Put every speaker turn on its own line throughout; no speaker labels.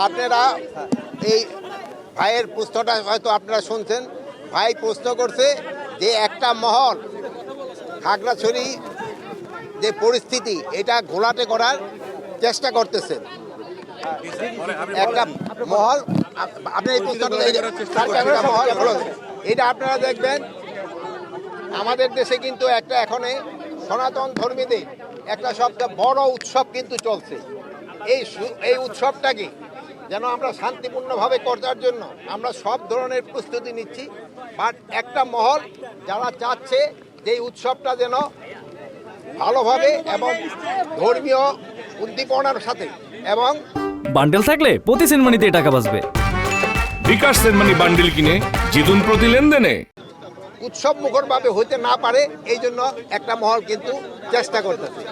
আপনারা এই ভাইয়ের প্রশ্নটা হয়তো আপনারা শুনছেন। ভাই প্রশ্ন করছে যে একটা মহল খাগড়াছড়ি যে পরিস্থিতি এটা ঘোলাটে করার চেষ্টা করতেছেন একটা মহল আপ- আপনি এই প্রশ্নটা মহল এটা আপনারা দেখবেন আমাদের দেশে কিন্তু একটা এখনে সনাতন ধর্মীদের একটা সবচেয়ে বড় উৎসব কিন্তু চলছে। এই এই উৎসবটাকে যেন আমরা শান্তিপূর্ণভাবে করার জন্য আমরা সব ধরনের প্রস্তুতি নিচ্ছি। বাট একটা মহল যারা চাচ্ছে যে উৎসবটা যেন ভালোভাবে এবং ধর্মীয় উদ্দীপনার সাথে এবং
বান্ডেল থাকলে প্রতি সেনমানিতে টাকা বাঁচবে।
বিকাশ সেনমানি বান্ডিল কিনে জিতুন প্রতি লেনদেনে।
উৎসব মুখরভাবে হতে না পারে এই জন্য একটা মহল কিন্তু চেষ্টা করতেছে।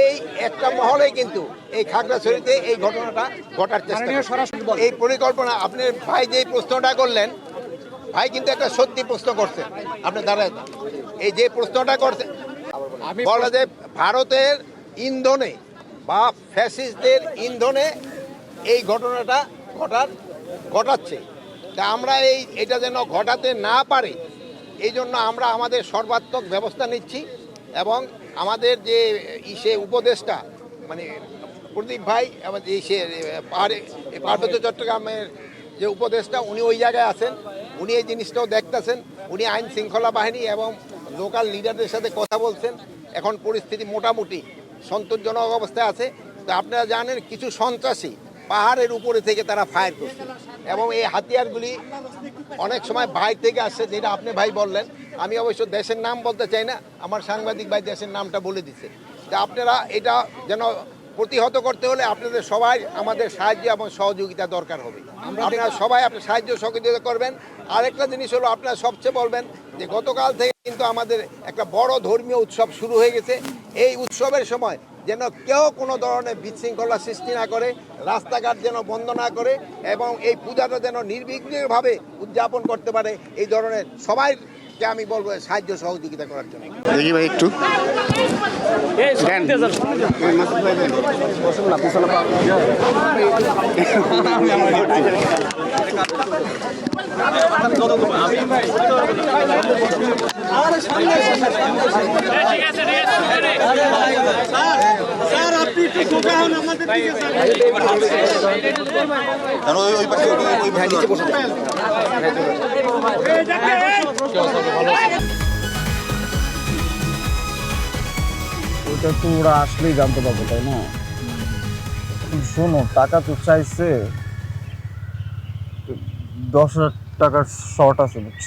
এই একটা মহলে কিন্তু এই খাগড়াছড়িতে এই ঘটনাটা ঘটার চেষ্টা এই পরিকল্পনা আপনি ভাই যে প্রশ্নটা করলেন ভাই কিন্তু একটা সত্যি প্রশ্ন করছেন আপনি দাঁড়ায় এই যে প্রশ্নটা করছেন বলা যে ভারতের ইন্ধনে বা ফ্যাসিস্টদের ইন্ধনে এই ঘটনাটা ঘটার ঘটাচ্ছে। তা আমরা এই এটা যেন ঘটাতে না পারে এই জন্য আমরা আমাদের সর্বাত্মক ব্যবস্থা নিচ্ছি এবং আমাদের যে ইসে উপদেশটা মানে প্রদীপ ভাই আমাদের ইসে পাহাড়ে পার্বত্য চট্টগ্রামের যে উপদেশটা উনি ওই জায়গায় আছেন। উনি এই জিনিসটাও দেখতেছেন। উনি আইন শৃঙ্খলা বাহিনী এবং লোকাল লিডারদের সাথে কথা বলছেন। এখন পরিস্থিতি মোটামুটি সন্তোষজনক অবস্থায় আছে। তো আপনারা জানেন, কিছু সন্ত্রাসী পাহাড়ের উপরে থেকে তারা ফায়ার করছে। এবং এই হাতিয়ারগুলি অনেক সময় বাইরে থেকে আসছে, যেটা আপনি ভাই বললেন। আমি অবশ্য দেশের নাম বলতে চাই না আমার সাংবাদিক ভাই দেশের নামটা বলে দিচ্ছে। যে আপনারা এটা যেন প্রতিহত করতে হলে আপনাদের সবাই আমাদের সাহায্য এবং সহযোগিতা দরকার হবে। আপনারা সবাই আপনার সাহায্য সহযোগিতা করবেন। আরেকটা জিনিস হলো আপনারা সবচেয়ে বলবেন যে গতকাল থেকে কিন্তু আমাদের একটা বড় ধর্মীয় উৎসব শুরু হয়ে গেছে। এই উৎসবের সময় যেন কেউ কোনো ধরনের বিশৃঙ্খলা সৃষ্টি না করে রাস্তাঘাট যেন বন্ধ না করে এবং এই পূজাটা যেন নির্বিঘ্নভাবে উদযাপন করতে পারে এই ধরনের সবাইকে আমি বলব সাহায্য সহযোগিতা করার জন্য।
দেখি ভাই একটু।
ওটা তো ওরা আসলেই জানতে পারব, তাই না? শোনো, টাকা তো চাইছে। দশ হাজার টাকার শর্ট আছে, বুঝছ?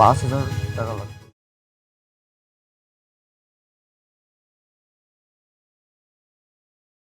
পড়ছে
পাঁচ হাজার টাকা লাগবে